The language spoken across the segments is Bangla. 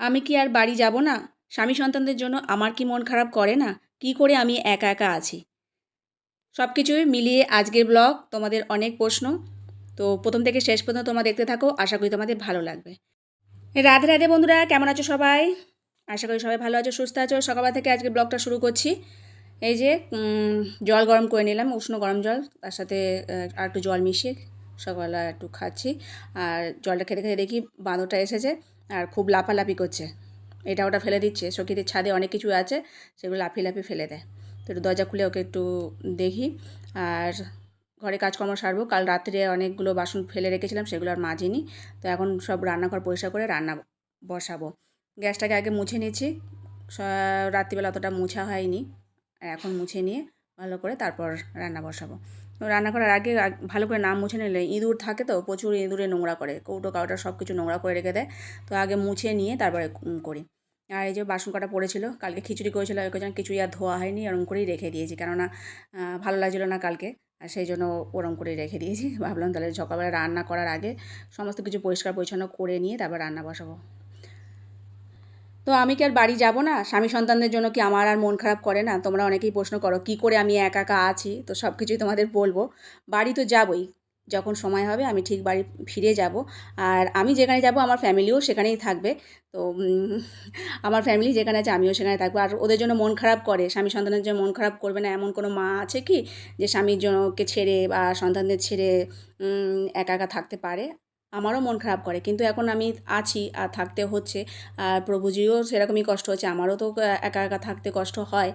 আমি কি আর বাড়ি যাব না? স্বামী সন্তানদের জন্য আমার কি মন খারাপ করে না? কি করে আমি একা একা আছি? সব কিছুই মিলিয়ে আজকের ব্লগ তোমাদের অনেক প্রশ্ন। তো প্রথম থেকে শেষ পর্যন্ত তোমরা দেখতে থাকো। আশা করি তোমাদের ভালো লাগবে। রাধে রাধে বন্ধুরা, কেমন আছো সবাই? আশা করি সবাই ভালো আছো, সুস্থ আছো। সকালবেলা থেকে আজকে ব্লগটা শুরু করছি। এই যে জল গরম করে নিলাম, উষ্ণ গরম জল। তার সাথে আর একটু জল মিশিয়ে সকালবেলা একটু খাচ্ছি। আর জলটা খেতে খেতে দেখি বাঁদরটা এসেছে। আর খুব লাফালাফি করছে। এটা ওটা ফেলে দিচ্ছে। সখীদের ছাদে অনেক কিছু আছে, সেগুলো লাফিয়ে লাফিয়ে ফেলে দেয়। তো একটু দরজা খুলে ওকে একটু দেখি। আর ঘরে কাজকর্ম সারবো। কাল রাত্রে অনেকগুলো বাসন ফেলে রেখেছিলাম, সেগুলো আর মাজিনি। তো এখন সব রান্নাঘর পরিষ্কার করে রান্না বসাবো। গ্যাসটাকে আগে মুছে নিচ্ছি স- রাত্রিবেলা অতটা মুছা হয়নি। এখন মুছে নিয়ে ভালো করে তারপর রান্না বসাবো। রান্না করার আগে ভালো করে না মুছে নিলে ইঁদুর থাকে তো, প্রচুর ইঁদুরে নোংরা করে, কৌটো কাউটা সব কিছু নোংরা করে রেখে দেয়। তো আগে মুছে নিয়ে তারপরে করি। আর এই যে বাসন কটা পড়েছিল, কালকে খিচুড়ি করেছিল ওই কিছুই আর ধোয়া হয়নি ওরম করেই রেখে দিয়েছি। কেননা ভালো লাগছিল না কালকে, আর সেই জন্য ওরম করেই রেখে দিয়েছি। ভাবলাম তাহলে সকালবেলা রান্না করার আগে সমস্ত কিছু পরিষ্কার পরিচ্ছন্ন করে নিয়ে তারপর রান্না বসাবো। তো আমি কি আর বাড়ি যাব না? স্বামী সন্তানদের জন্য কি আমার আর মন খারাপ করে না? তোমরা অনেকেই প্রশ্ন করো, কি করে আমি একা একা আছি? তো সব কিছুই তোমাদের বলব। বাড়ি তো যাবই, যখন সময় হবে আমি ঠিক বাড়ি ফিরে যাব। আর আমি যেখানে যাব, আমার ফ্যামিলিও সেখানেই থাকবে। তো আমার ফ্যামিলি যেখানে আছে, আমিও সেখানে থাকব। আর ওদের জন্য মন খারাপ করে, স্বামী সন্তানের জন্য মন খারাপ করবে না? এমন কোনো মা আছে কি, যে স্বামীর জন্যকে ছেড়ে বা সন্তানদের ছেড়ে একা একা থাকতে পারে? আমারও মন খারাপ করে। কিন্তু এখন আমি আছি, আর থাকতে হচ্ছে। আর প্রভুজিও সেরকমই কষ্ট হচ্ছে, আমারও তো একা একা থাকতে কষ্ট হয়।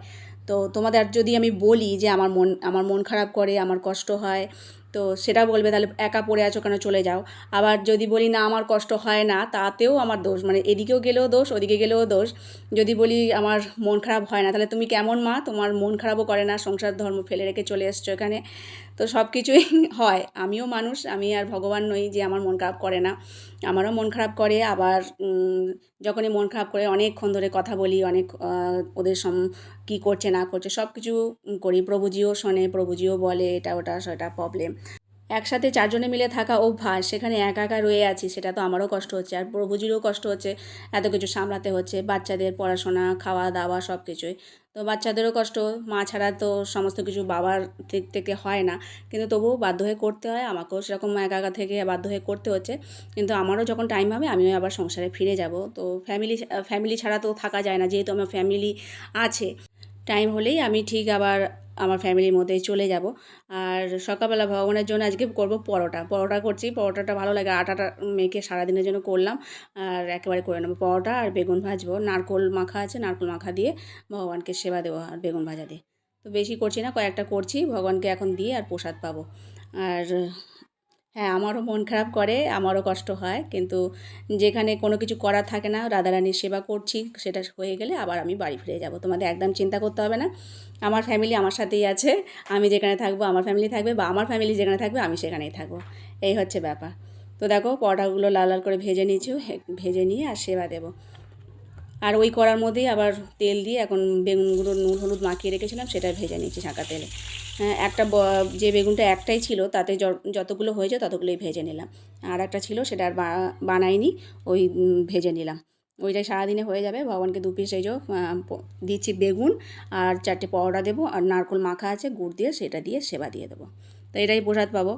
তো তোমাদের যদি আমি বলি যে আমার মন আমার মন খারাপ করে, আমার কষ্ট হয় তো সেটা বলবে, তাহলে একা পড়ে আছো কেন? চলে যাও। আবার যদি বলি, না, আমার কষ্ট হয় না, তাতেও আমার দোষ। মানে এদিকেও গেলেও দোষ, ওদিকে গেলেও দোষ। যদি বলি, আমার মন খারাপ হয় না, তাহলে তুমি কেমন মা? তোমার মন খারাপও করে না, সংসার ধর্ম ফেলে রেখে চলে এসছো এখানে। তো সব কিছুই হয়। আমিও মানুষ, আমি আর ভগবান নই যে আমার মন খারাপ করে না। আমারও মন খারাপ করে, আবার যখনই মন খারাপ করে, অনেকক্ষণ ধরে কথা বলি, অনেক ওদের সম, কী করছে, না করছে সব কিছু করি। প্রভুজিও শোনে, প্রভুজিও বলে, এটা, ওটা, সেটা প্রবলেম একসাথে চারজনে মিলে থাকা অভ্যাস, সেখানে একা একা রয়ে আছি, সেটা তো আমারও কষ্ট হচ্ছে আর প্রভুজিরও কষ্ট হচ্ছে, এত কিছু সামলাতে হচ্ছে, বাচ্চাদের পড়াশোনা খাওয়া দাওয়া সব কিছুই তো বাচ্চাদেরও কষ্ট, মা ছাড়া তো সমস্ত কিছু বাবার দিক থেকে হয় না, কিন্তু তবুও বাধ্য হয়ে করতে হয়, আমাকেও সেরকম একা একা থেকে বাধ্য হয়ে করতে হচ্ছে, কিন্তু আমারও যখন টাইম হবে, আমিও আবার সংসারে ফিরে যাব। তো ফ্যামিলি ফ্যামিলি ছাড়া তো থাকা যায় না, যেহেতু আমার ফ্যামিলি আছে টাইম হলেই আমি ঠিক আবার আমার ফ্যামিলির মধ্যে চলে যাব। আর সকালবেলা ভগবানের জন্য আজকে করব পরোটা। পরোটা করছি। পরোটাটা ভালো লাগে। আটাটা মেখে সারাদিনের জন্য করলাম। আর একেবারে করে নেব পরোটা আর বেগুন ভাজবো। নারকোল মাখা আছে, নারকোল মাখা দিয়ে ভগবানকে সেবা দেবো আর বেগুন ভাজা দিয়ে। তো বেশি করছি না, কয়েকটা করছি। ভগবানকে এখন দিয়ে আর প্রসাদ পাবো। আর হ্যাঁ আমারও মন খারাপ করে, আমারও কষ্ট হয়। কিন্তু যেখানে কোনো কিছু করার থাকে না, রাধারানীর সেবা করছি, সেটা হয়ে গেলে আবার আমি বাড়ি ফিরে যাব। তোমাদের একদম চিন্তা করতে হবে না। আমার ফ্যামিলি আমার সাথেই আছে। আমি যেখানে থাকব, আমার ফ্যামিলি থাকবে বা আমার ফ্যামিলি যেখানে থাকবে, আমি সেখানেই থাকব। এই হচ্ছে ব্যাপার। তো দেখো, পরোটাগুলো লাল লাল করে ভেজে নিয়েছি ভেজে নিয়ে আর সেবা দেবো। আর ওই করার মধ্যেই আবার তেল দিয়ে এখন বেগুনগুলো নুন, হলুদ মাখিয়ে রেখেছিলাম সেটা ভেজে নিচ্ছি ছাঁকা তেলে। হ্যাঁ একটা যে বেগুনটা একটাই ছিল, তাতে যতগুলো হয়েছে ততগুলোই ভেজে নিলাম। আর একটা ছিল, সেটা আর বানাইনি, ওই ভেজে নিলাম। ওইটাই সারাদিনে হয়ে যাবে। ভগবানকে দু পিস এই যে দিচ্ছি বেগুন আর চারটে পরোটা দেবো, আর নারকোল মাখা আছে, গুড় দিয়ে সেটা দিয়ে সেবা দিয়ে দেবো। তো এটাই প্রসাদ পাবো।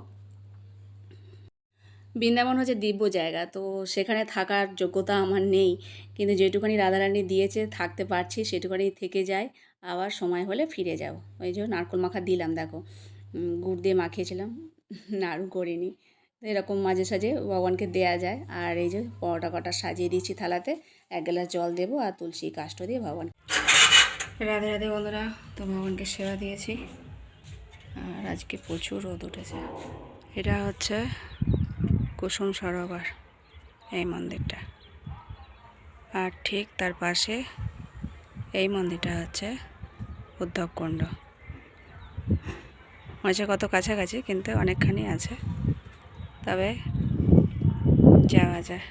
বৃন্দাবন হচ্ছে দিব্য জায়গা, তো সেখানে থাকার যোগ্যতা আমার নেই। কিন্তু যেটুখানি রাধারানী দিয়েছে, থাকতে পারছি সেটুখানি থেকে যাই আবার সময় হলে ফিরে যাও ওই যে নারকোল মাখা দিলাম, দেখো। গুড় দিয়ে মাখিয়েছিলাম, নাড়ু করিনি। এরকম মাঝে সাঝে ভগবানকে দেয়া যায়। আর এই যে পরোটা কটা সাজিয়ে দিয়েছি থালাতে, এক গ্লাস জল দেবো আর তুলসী কাষ্ট দিয়ে ভগবান রাধে রাধে বন্ধুরা, তো ভগবানকে সেবা দিয়েছি। আর আজকে প্রচুর রোদ উঠেছে। এটা হচ্ছে কুসুম সরোবর এই মন্দিরটা। আর ঠিক তার পাশে এই মন্দিরটা হচ্ছে উদ্ধব কুণ্ড। মাঝে কত কাছাকাছি, কিন্তু অনেকখানি আছে। তবে যাওয়া যায়।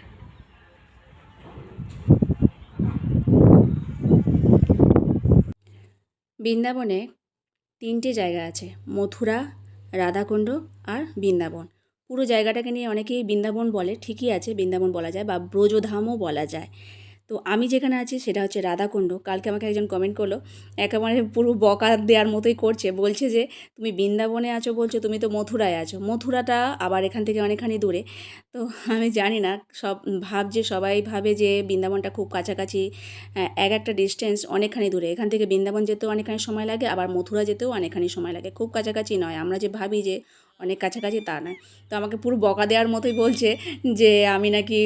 বৃন্দাবনে তিনটে জায়গা আছে, মথুরা, রাধাকুণ্ড আর বৃন্দাবন। পুরো জায়গাটাকে নিয়ে অনেকেই বৃন্দাবন বলে, ঠিকই আছে বৃন্দাবন বলা যায় বা ব্রজধামও বলা যায়। তো আমি যেখানে আছি সেটা হচ্ছে রাধাকুণ্ড। কালকে আমাকে একজন কমেন্ট করল, একেবারে পুরো বকা দেওয়ার মতোই করছে, বলছে যে, তুমি বৃন্দাবনে আছো বলছো, তুমি তো মথুরায় আছো। মথুরাটা আবার এখান থেকে অনেকখানি দূরে। তো আমি জানি না, সব ভাব যে সবাই ভাবে যে বৃন্দাবনটা খুব কাছাকাছি এক একটা ডিস্টেন্স অনেকখানি দূরে। এখান থেকে বৃন্দাবন যেতেও অনেকখানি সময় লাগে, আবার মথুরা যেতেও অনেকখানি সময় লাগে। খুব কাছাকাছি নয়। আমরা যে ভাবি যে অনেক কাছাকাছি তা নয়। তো আমাকে পুরো বকা দেওয়ার মতোই বলছে যে, আমি নাকি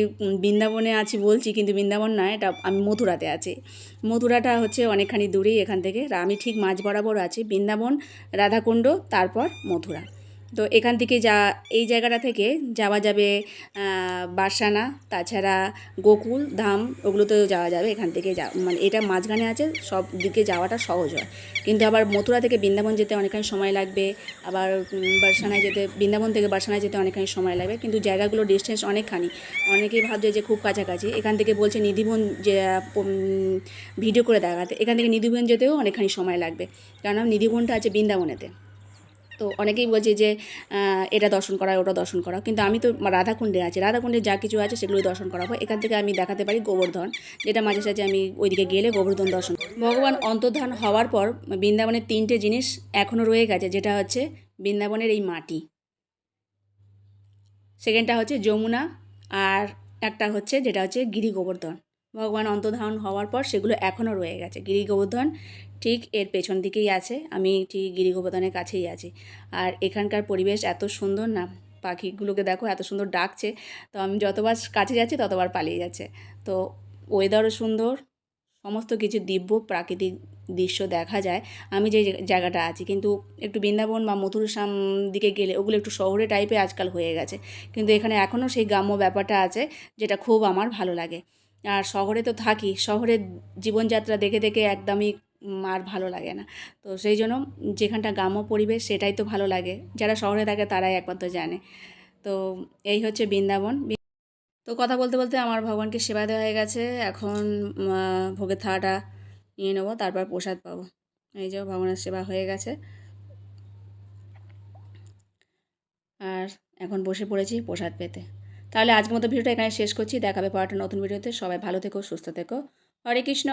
বৃন্দাবনে আছি বলছি, কিন্তু বৃন্দাবন নয় এটা আমি মথুরাতে আছি। মথুরাটা হচ্ছে অনেকখানি দূরেই এখান থেকে। আমি ঠিক মাঝ বরাবর আছি, বৃন্দাবন, রাধাকুণ্ড, তারপর মথুরা। তো এখান থেকে যা, এই জায়গাটা থেকে যাওয়া যাবে বারসানা, তাছাড়া গোকুল, ধাম, ওগুলোতেও যাওয়া যাবে এখান থেকে যা মানে এটা মাঝখানে আছে, সব দিকে যাওয়াটা সহজ হয়। কিন্তু আবার মথুরা থেকে বৃন্দাবন যেতে অনেকখানি সময় লাগবে, আবার বারসানায় যেতে, বৃন্দাবন থেকে বারসানায় যেতে অনেকখানি সময় লাগবে, কিন্তু জায়গাগুলো ডিস্টেন্স অনেকখানি। অনেকেই ভাবছে যে খুব কাছাকাছি, এখান থেকে বলছে নিধিবন যে ভিডিও করে দেখাতে, এখান থেকে নিধিবন যেতেও অনেকখানি সময় লাগবে। কারণ নিধিবনটা আছে বৃন্দাবনেতে। তো অনেকেই বলছে যে এটা দর্শন করা ওটা দর্শন করা কিন্তু আমি তো রাধাকুণ্ডে আছি। রাধাকুণ্ডে যা কিছু আছে সেগুলোই দর্শন করাবো। এখান থেকে আমি দেখাতে পারি গোবর্ধন, যেটা মাঝে সাঝে আমি ওইদিকে গেলে গোবর্ধন দর্শন ভগবান অন্তর্ধান হওয়ার পর বৃন্দাবনের তিনটে জিনিস এখনও রয়ে গেছে, যেটা হচ্ছে বৃন্দাবনের এই মাটি। সেকেন্ডটা হচ্ছে যমুনা, আর একটা হচ্ছে, যেটা হচ্ছে গিরি গোবর্ধন ভগবান অন্তর্ধান হওয়ার পর সেগুলো এখনও রয়ে গেছে। গিরি গোবর্ধন ঠিক এর পেছন দিকেই আছে, আমি ঠিক গিরি গোবর্ধনের কাছেই আছি। আর এখানকার পরিবেশ এত সুন্দর না, পাখিগুলোকে দেখো এত সুন্দর ডাকছে, তো আমি যতবার কাছে যাচ্ছি ততবার পালিয়ে যাচ্ছে। তো ওয়েদারও সুন্দর, সমস্ত কিছু দিব্য প্রাকৃতিক দৃশ্য দেখা যায়, আমি যে জায়গাটা আছি। কিন্তু একটু বৃন্দাবন বা মথুর সাম দিকে গেলে ওগুলো একটু শহরে টাইপে আজকাল হয়ে গেছে। কিন্তু এখানে এখনও সেই গ্রাম্য ব্যাপারটা আছে, যেটা খুব আমার ভালো লাগে। আর শহরে তো থাকি শহরের জীবনযাত্রা দেখে দেখে একদমই আর ভালো লাগে না। তো সেই জন্য যেখানটা গ্রাম্য পরিবেশ সেটাই তো ভালো লাগে। যারা শহরে থাকে তারাই একমাত্র জানে। তো এই হচ্ছে বৃন্দাবন। তো কথা বলতে বলতে আমার ভগবানকে সেবা দেওয়া হয়ে গেছে। এখন ভোগের থালাটা নিয়ে নেব, তারপর প্রসাদ পাবো। এই যে ভগবানের সেবা হয়ে গেছে। আর এখন বসে পড়েছি প্রসাদ পেতে। তাহলে আজকের মতো ভিডিওটা এখানে শেষ করছি। দেখাবে পড়াটা নতুন ভিডিওতে। সবাই ভালো থেকো, সুস্থ থেকো। হরে কৃষ্ণ।